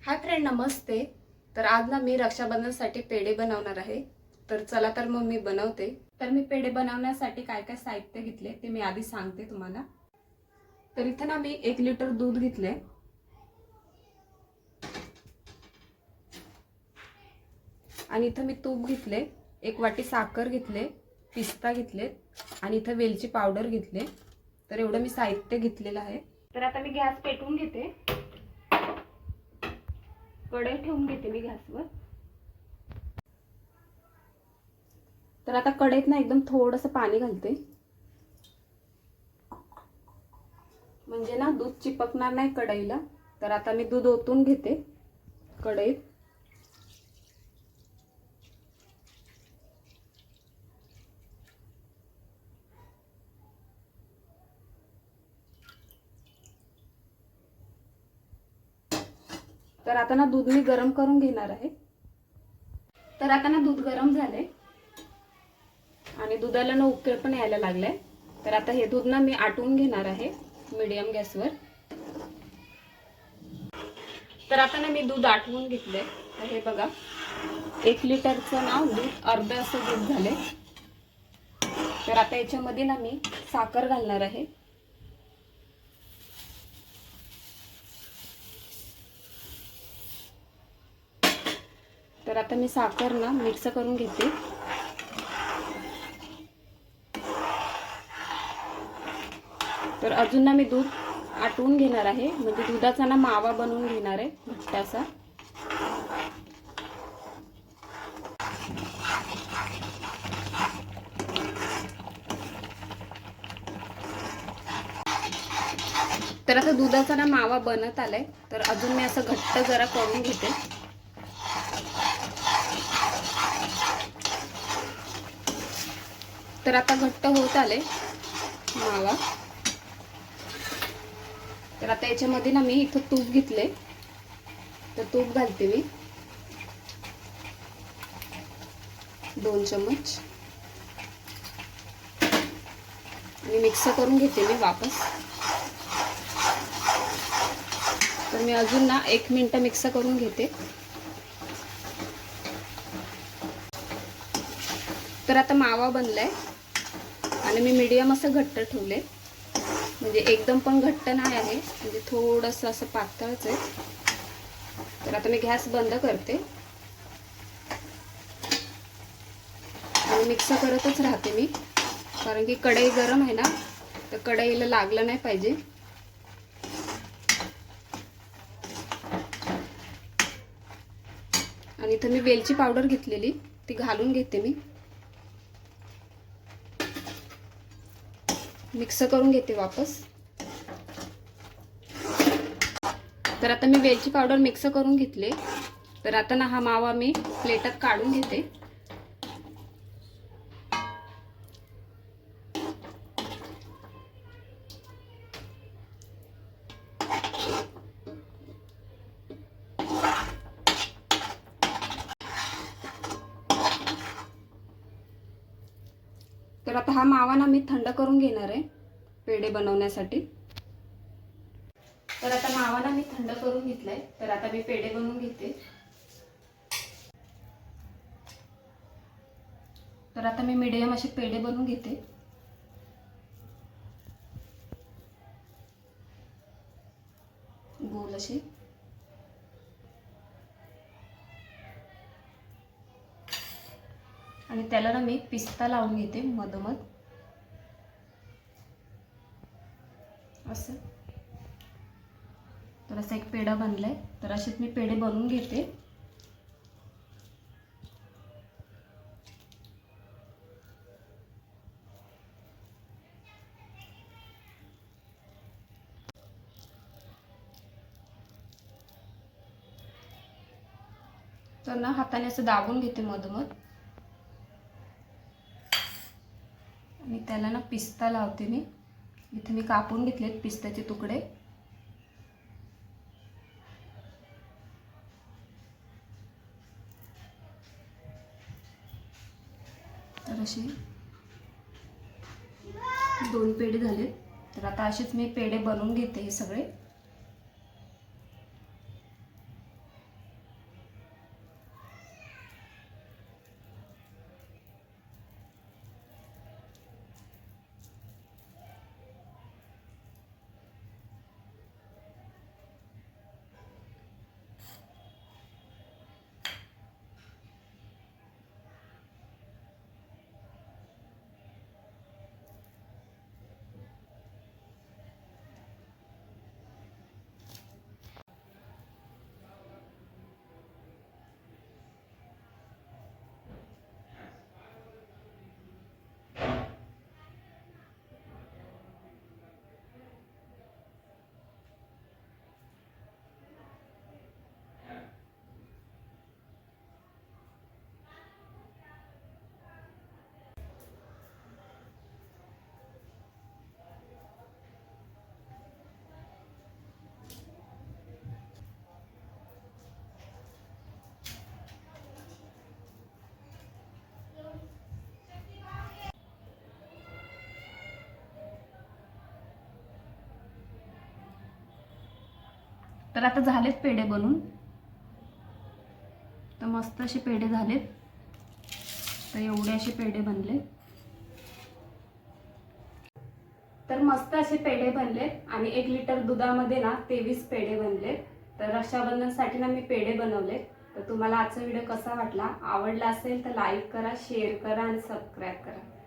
Hi friend नमस्ते. तर आज ना मी रक्षाबंधनसाठी पेढे बनवणार आहे. तर चला तर मग मी बनवते. तर मी पेढे बनवण्यासाठी काय काय साहित्य घेतले ते मी आधी सांगते तुम्हाला. तर इथे ना मी एक लिटर दूध घेतले आणि इथं मी तूप घेतले एक वाटी साखर घेतले पिस्ता घेतले आणि इथं वेलची पावडर घेतले तर एवढं मी साहित्य घेतलेलं आहे. तर आता मी गॅस पेटवून घेते. कढई ठेवून घेते मी गॅसवर. तर आता कढईत ना एकदम थोडंसं पाणी घालते. म्हणजे ना दूध चिपकणार नाही कढईला. तर आता मी दूध ओतून घेते कढईत. तर आता ना दूध मी गरम करून घेणार आहे. तर आता ना दूध गरम झालंय. आणि दुधाला ना उकळ पण यायला लागलाय. तर आता हे दूध ना मी आटवून घेणार आहे मीडियम गॅसवर तर आता ना मी दूध आटवून घेतलंय. तर हे बघा एक लिटरचं ना दूध अर्ध असं दूध झालंय. तर आता याच्यामध्ये ना मी साखर घालणार आहे. तर आता मी साखर ना मिक्स करून घेते. तर अजून ना मी दूध आटवून घेणार आहे. म्हणजे दुधाचा ना मावा बनवून घेणार आहे घट्टासा तर आता दुधाचा ना मावा बनत आलाय. तर अजून मी असं घट्ट जरा करून घेते. तर आता घट्ट होत आले मावा. तर आता याच्यामध्ये ना मी इथं तूप घेतले तर तूप घालते मी. दोन चमच आणि मिक्स करून घेते मी वापस. तर मी अजून ना एक मिनटं मिक्स करून घेते. तर आता मावा बनलाय. आणि मी मीडियम असं घट्ट ठेवले. म्हणजे एकदम पण घट्ट नाही आहे. म्हणजे थोडंसं असं पातळच आहे. तर आता मी गॅस बंद करते. आणि मिक्स करतच राहते मी. कारण की कढई गरम आहे ना तर कढईला लागलं नाही पाहिजे. आणि इथं मी वेलची पावडर घेतलेली ती घालून घेते मी. मिक्स करून घेते वापस. तर आता मी वेलची पावडर मिक्स करून घेतले. तर आता ना हा मावा मी प्लेटात काढून घेते. तर आता हा मावा ना मी थंड करून घेणार आहे पेढे बनवण्यासाठी. तर आता मावा ना मी थंड करून घेतलाय. तर आता मी पेढे बनवून घेते. तर आता मी मिडियम असे पेढे बनवून घेते. गोल असे. आणि त्याला ना मी पिस्ता लावून घेते मधोमध. असं. तर असा एक पेढा बनलाय. तर असेच मी पेढे बनवून घेते. तर ना हाताने असं दाबून घेते मधोमध. आणि त्याला ना पिस्ता लावते मी. इथे मी कापून घेतलेत पिस्त्याचे तुकडे. तर असे दोन पेढे झालेत. तर आता असेच मी पेढे बनवून घेते हे सगळे. तर आता झालेत पेढे बनून. तर मस्त असे पेढे झालेत. तर एवढे असे पेढे बनले. तर मस्त असे पेढे बनले आणि एक लिटर दुधामध्ये ना तेवीस पेढे बनले. तर रक्षाबंधनसाठी ना मी पेढे बनवले. तर तुम्हाला आजचा व्हिडिओ कसा वाटला? आवडला असेल तर लाईक करा शेअर करा आणि सबस्क्राईब करा.